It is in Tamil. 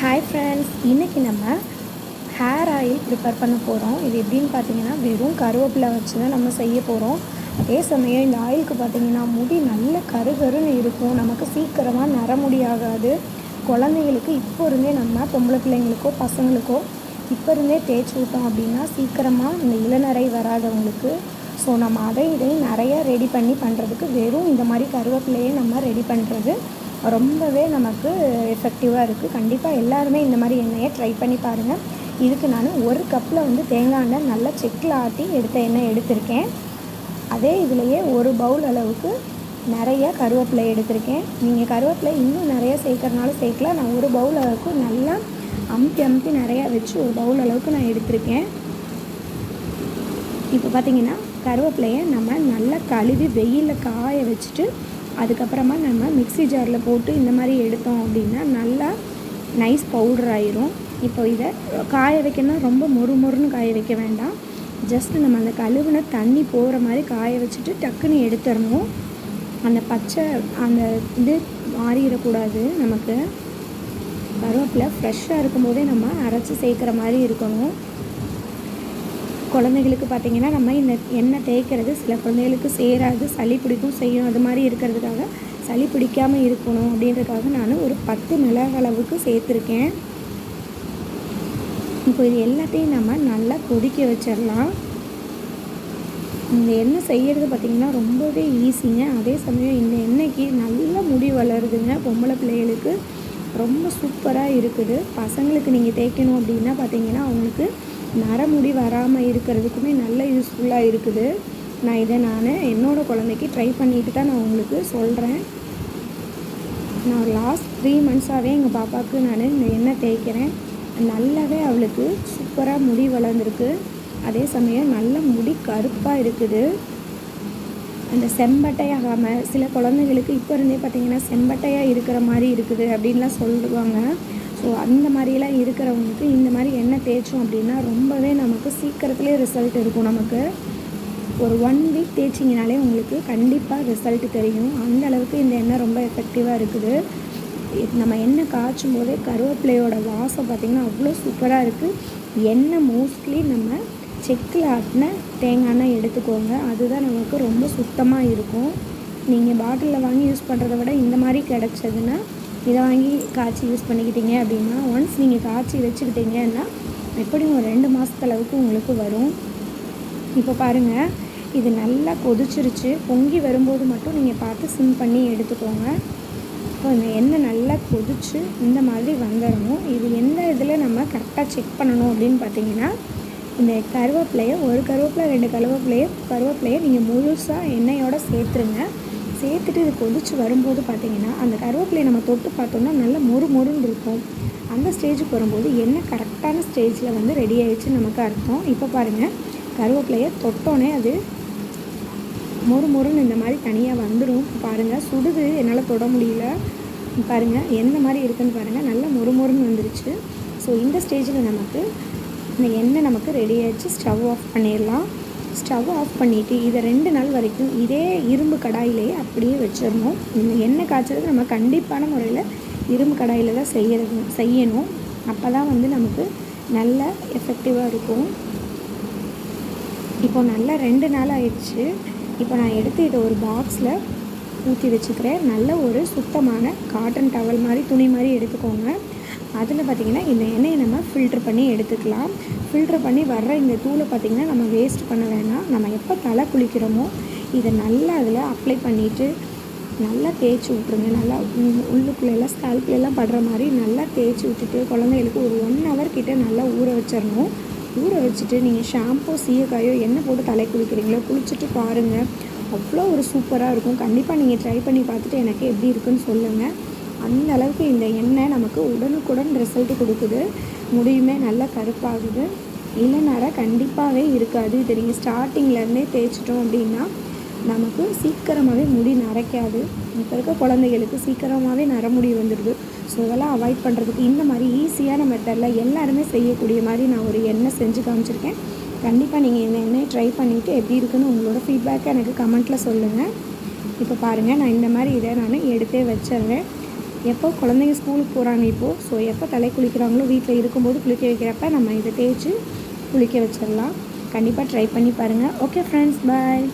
ஹாய் ஃப்ரெண்ட்ஸ் இன்றைக்கி நம்ம ஹேர் ஆயில் ப்ரிப்பேர் பண்ண போகிறோம் இது எப்படின்னு பார்த்தீங்கன்னா வெறும் கருவேப்பிலை வச்சு தான் நம்ம செய்ய போகிறோம் அதே சமயம் இந்த ஆயிலுக்கு பார்த்தீங்கன்னா முடி நல்ல கருகருன்னு இருக்கும். நமக்கு சீக்கிரமாக நர முடியாகாது குழந்தைங்களுக்கு இப்போ இருந்தே நம்ம பொம்பளை பிள்ளைங்களுக்கோ பசங்களுக்கோ இப்போ இருந்தே தேய்ச்சி விட்டோம் அப்படின்னா சீக்கிரமாக இந்த இளநரை வராதவங்களுக்கு. ஸோ நம்ம அதை இதையும் நிறைய ரெடி பண்ணி பண்ணுறதுக்கு வெறும் இந்த மாதிரி கருவேப்பிலையே நம்ம ரெடி பண்ணுறது ரொம்பவே நமக்கு எஃபெக்டிவாக இருக்குது கண்டிப்பாக எல்லாருமே இந்த மாதிரி எண்ணெயை ட்ரை பண்ணி பாருங்கள் இதுக்கு நான் ஒரு கப்பில் வந்து தேங்காய் எண்ணெய் நல்லா செக்கில் ஆட்டி எடுத்த எண்ணெய் எடுத்திருக்கேன். அதே இதுலேயே ஒரு பவுல் அளவுக்கு நிறைய கருவேப்பிலை எடுத்திருக்கேன். நீங்கள் கருவேப்பிலை இன்னும் நிறைய சேர்க்கறனாலும் சேர்க்கலாம். நான் ஒரு பவுல் அளவுக்கு நல்லா அமுத்தி அமுத்தி நிறையா வச்சு ஒரு பவுல் அளவுக்கு நான் எடுத்திருக்கேன். இப்போ பார்த்தீங்கன்னா கருவேப்பிலையை நம்ம நல்லா கழுவி வெயிலில் காய வச்சுட்டு அதுக்கப்புறமா நம்ம மிக்ஸி ஜாரில் போட்டு இந்த மாதிரி எடுத்தோம் அப்படின்னா நல்லா நைஸ் பவுடர் ஆயிரும். இப்போ இதை காய வைக்கணும்னா ரொம்ப மொறு மொறுன்னு காய வைக்க வேண்டாம். ஜஸ்ட் நம்ம அந்த கழுவுன தண்ணி போகிற மாதிரி காய வச்சுட்டு டக்குன்னு எடுத்துடணும். அந்த பச்சை அந்த இது மாறிடக்கூடாது நமக்கு. கருவேப்பிலை ஃப்ரெஷ்ஷாக இருக்கும்போதே நம்ம அரைச்சி சேர்க்குற மாதிரி இருக்கணும். குழந்தைகளுக்கு பார்த்திங்கன்னா நம்ம இந்த எண்ணெய் தேய்க்கிறது சில குழந்தைகளுக்கு சேராது சளி பிடிக்கும் செய்யும் அது மாதிரி இருக்கிறதுக்காக சளி பிடிக்காமல் இருக்கணும் அப்படின்றதுக்காக நான் ஒரு பத்து மிளகு அளவுக்கு சேர்த்துருக்கேன். இப்போ இது எல்லாத்தையும் நம்ம நல்லா கொதிக்க வச்சிடலாம். இந்த எண்ணெய் செய்கிறது பார்த்திங்கன்னா ரொம்பவே ஈஸிங்க. அதே சமயம் இந்த எண்ணெய்க்கு நல்ல முடி வளருதுங்க பொம்பளை பிள்ளைகளுக்கு. ரொம்ப சூப்பராக இருக்குது. பசங்களுக்கு நீங்கள் தேய்க்கணும் அப்படின்னா பார்த்திங்கன்னா அவங்களுக்கு நரமுடி வராமல் இருக்கிறதுக்குமே நல்ல யூஸ்ஃபுல்லாக இருக்குது. நான் இதை நான் என்னோடய குழந்தைக்கு ட்ரை பண்ணிட்டு தான் நான் உங்களுக்கு சொல்கிறேன் நான் லாஸ்ட் த்ரீ மந்த்ஸாகவே எங்கள் பாப்பாவுக்கு நான் இந்த எண்ணெய் தேய்க்கிறேன். நல்லாவே அவளுக்கு சூப்பராக முடி வளர்ந்துருக்கு. அதே சமயம் நல்ல முடி கருப்பாக இருக்குது. அந்த செம்பட்டையாகாமல் சில குழந்தைங்களுக்கு இப்போ இருந்தே பார்த்திங்கன்னா செம்பட்டையாக இருக்கிற மாதிரி இருக்குது அப்படின்லாம் சொல்லுவாங்க. ஸோ அந்த மாதிரிலாம் இருக்கிறவங்களுக்கு இந்த மாதிரி எண்ணெய் தேய்ச்சோம் அப்படின்னா ரொம்பவே நமக்கு சீக்கிரத்துலேயே ரிசல்ட் இருக்கும் நமக்கு ஒரு ஒன் வீக் தேய்ச்சிங்கனாலே உங்களுக்கு கண்டிப்பாக ரிசல்ட் தெரியும். அந்த அளவுக்கு இந்த எண்ணெய் ரொம்ப எஃபெக்டிவாக இருக்குது. நம்ம எண்ணெய் காய்ச்சும் போதே கருவேப்பிலையோட வாசம் பார்த்திங்கன்னா அவ்வளோ சூப்பராக இருக்குது எண்ணெய் மோஸ்ட்லி நம்ம செக்கில் ஆட்டின தேங்காய் எண்ணெய் எடுத்துக்கோங்க. அதுதான் நமக்கு ரொம்ப சுத்தமாக இருக்கும். நீங்கள் பாட்டிலில் வாங்கி யூஸ் பண்ணுறத விட இந்த மாதிரி கிடச்சதுன்னா இதை வாங்கி காய்ச்சி யூஸ் பண்ணிக்கிட்டீங்க அப்படின்னா ஒன்ஸ் நீங்கள் காய்ச்சி வச்சுக்கிட்டீங்கன்னா எப்படியும் ஒரு ரெண்டு மாதத்தளவுக்கு உங்களுக்கு வரும். இப்போ பாருங்கள் இது நல்லா கொதிச்சிருச்சு. பொங்கி வரும்போது மட்டும் நீங்கள் பார்த்து சிம் பண்ணி எடுத்துக்கோங்க. இப்போ இந்த எண்ணெய் நல்லா கொதிச்சு இந்த மாதிரி வந்துடணும். இது எந்த இதில் நம்ம கரெக்டாக செக் பண்ணணும் அப்படின்னு பார்த்தீங்கன்னா இந்த கருவேப்பிலையை ஒரு கருவேப்பிலை ரெண்டு கருவேப்பிலையை கருவேப்பிலையை நீங்கள் முழுசாக எண்ணெயோடு சேர்த்துருங்க. சேர்த்துட்டு இது கொதிச்சு வரும்போது பார்த்திங்கன்னா அந்த கருவேப்பிலையை நம்ம தொட்டு பார்த்தோம்னா நல்லா மொறு மொறுன்னு இருக்கும். அந்த ஸ்டேஜுக்கு வரும்போது எண்ணெய் கரெக்டான ஸ்டேஜில் வந்து ரெடி ஆகிடுச்சுன்னு நமக்கு அர்த்தம். இப்போ பாருங்கள் கருவேப்பிலையை தொட்டோன்னே அது மொறு மொறுன்னு இந்த மாதிரி தனியாக வந்துடும் பாருங்கள் சுடுது என்னால் தொட முடியல. பாருங்கள் எந்த மாதிரி இருக்குன்னு பாருங்கள் நல்லா மொறு மொறுன்னு வந்துருச்சு. ஸோ இந்த ஸ்டேஜில் நமக்கு இந்த எண்ணெய் நமக்கு ரெடி ஆகிடுச்சு ஸ்டவ் ஆஃப் பண்ணிடலாம். ஸ்டவ் ஆஃப் பண்ணிவிட்டு இதை ரெண்டு நாள் வரைக்கும் இதே இரும்பு கடாயிலேயே அப்படியே வச்சிடணும். இந்த எண்ணெய் காய்ச்சறது நம்ம கண்டிப்பான முறையில் இரும்பு கடாயில் தான் செய்யறது செய்யணும். அப்போ தான் வந்து நமக்கு நல்ல எஃபெக்டிவாக இருக்கும். இப்போ நல்லா ரெண்டு நாள் ஆயிடுச்சு. இப்போ நான் எடுத்து இதை ஒரு பாக்ஸில் ஊற்றி வச்சுக்கிறேன். நல்ல ஒரு சுத்தமான காட்டன் டவல் மாதிரி துணி மாதிரி எடுத்துக்கோங்க. அதில் பார்த்திங்கன்னா இந்த எண்ணெயை நம்ம ஃபில்ட்ரு பண்ணி எடுத்துக்கலாம். ஃபில்டர் பண்ணி வர்ற இந்த தூளை பார்த்திங்கன்னா நம்ம வேஸ்ட் பண்ண வேணாம். நம்ம எப்போ தலை குளிக்கிறோமோ இதை நல்லா அதில் அப்ளை பண்ணிவிட்டு நல்லா தேய்ச்சி விட்ருங்க நல்லா உள்ளுக்குள்ளெல்லாம் ஸ்கால்ப்லாம் படுற மாதிரி நல்லா தேய்ச்சி விட்டுட்டு குழந்தைகளுக்கு ஒரு ஒன் ஹவர் கிட்டே நல்லா ஊற வச்சிடணும். ஊற வச்சுட்டு நீங்கள் ஷாம்போ சீயக்காயோ எண்ணெய் போட்டு தலை குளிக்கிறீங்களோ குளிச்சுட்டு பாருங்கள் அவ்வளோ ஒரு சூப்பராக இருக்கும். கண்டிப்பாக நீங்கள் ட்ரை பண்ணி பார்த்துட்டு எனக்கு எப்படி இருக்குன்னு சொல்லுங்கள் அந்த அளவுக்கு இந்த எண்ணெய் நமக்கு உடனுக்குடன் ரிசல்ட் கொடுக்குது. முடியுமே நல்லா கருப்பாகுது. இளநரை கண்டிப்பாகவே இருக்காது. இது நீங்கள் ஸ்டார்டிங்லேருந்தே தேய்ச்சிட்டோம் அப்படின்னா நமக்கு சீக்கிரமாகவே முடி நரைக்காது. இப்போ இருக்க குழந்தைகளுக்கு சீக்கிரமாகவே நரமுடி வந்துடுது ஸோ அதெல்லாம் அவாய்ட் பண்ணுறதுக்கு இந்த மாதிரி ஈஸியான மெத்தடில் எல்லாருமே செய்யக்கூடிய மாதிரி நான் ஒரு எண்ணெய் செஞ்சு காமிச்சிருக்கேன். கண்டிப்பாக நீங்கள் இந்த எண்ணெயை ட்ரை பண்ணிவிட்டு எப்படி இருக்குன்னு உங்களோட ஃபீட்பேக்கை எனக்கு கமெண்ட்டில் சொல்லுங்கள் இப்போ பாருங்கள் நான் இந்த மாதிரி இதை நான் எடுத்தே வச்சிடுறேன். எப்போ குழந்தைங்க ஸ்கூலுக்கு போகிறாங்க இப்போது ஸோ எப்போ தலை குளிக்கிறாங்களோ வீட்டில் இருக்கும்போது குளிக்க வைக்கிறப்ப நம்ம இதை தேய்ச்சி குளிக்க வச்சிடலாம். கண்டிப்பாக ட்ரை பண்ணி பாருங்கள் ஓகே ஃப்ரெண்ட்ஸ் பாய்